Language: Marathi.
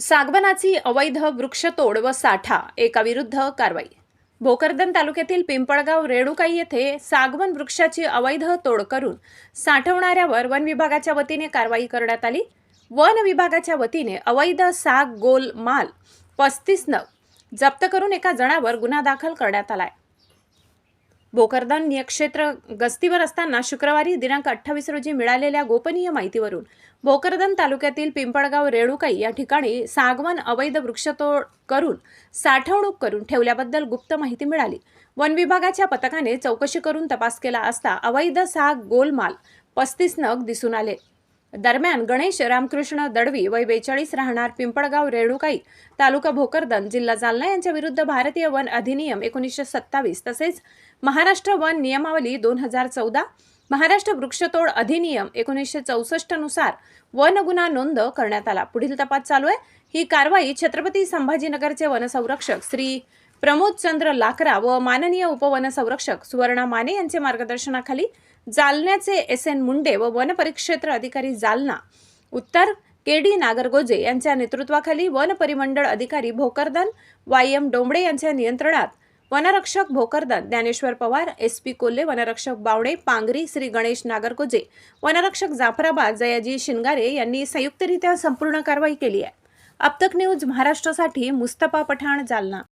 सागवनाची अवैध वृक्षतोड व साठा एकाविरुद्ध कारवाई. भोकरदन तालुक्यातील पिंपळगाव रेणुकाई येथे सागवन वृक्षाची अवैध तोड करून साठवणाऱ्यावर वन विभागाच्या वतीने कारवाई करण्यात आली. वन विभागाच्या वतीने अवैध साग गोल माल पस्तीस नग जप्त करून एका जणावर गुन्हा दाखल करण्यात आलाय. भोकरदान नियक्षेत्र गस्तीवर असताना शुक्रवारी दिनांक अठ्ठावीस रोजी मिळालेल्या गोपनीय माहितीवरून भोकरदन तालुक्यातील पिंपळगाव रेणुकाई या ठिकाणी सागवन अवैध वृक्षतोड करून साठवणूक करून ठेवल्याबद्दल गुप्त माहिती मिळाली. वन विभागाच्या पथकाने चौकशी करून तपास केला असता अवैध साग गोलमाल पस्तीस नग दिसून आले. दरम्यान गणेश रामकृष्ण दडवी वय बेचाळीस राहणार पिंपळगाव रेणुकाई तालुका भोकरदन जिल्हा जालना यांच्या विरुद्ध भारतीय वन अधिनियम एकोणीसशे सत्तावीस तसेच महाराष्ट्र वन नियमावली दोन हजार चौदा महाराष्ट्र वृक्षतोड अधिनियम एकोणीसशे चौसष्टनुसार वन गुन्हा नोंद करण्यात आला. पुढील तपास चालू आहे. ही कारवाई छत्रपती संभाजीनगरचे वनसंरक्षक श्री प्रमोदचंद्र लाकरा व माननीय उपवनसंरक्षक सुवर्णा माने यांचे मार्गदर्शनाखाली जालन्याचे एस एन मुंडे व वनपरिक्षेत्र अधिकारी जालना उत्तर के डी नागरगोजे यांच्या नेतृत्वाखाली वन परिमंडळ अधिकारी भोकरदन वाय एम डोंबडे यांच्या नियंत्रणात वनरक्षक भोकरदन ज्ञानेश्वर पवार एस पी कोल्हे वनरक्षक बावडे पांगरी श्री गणेश नागरगोजे वनरक्षक जाफराबाद जयाजी शिंगारे यांनी संयुक्तरित्या संपूर्ण कारवाई केली आहे. अब तक न्यूज महाराष्ट्रासाठी मुस्तफा पठाण जालना.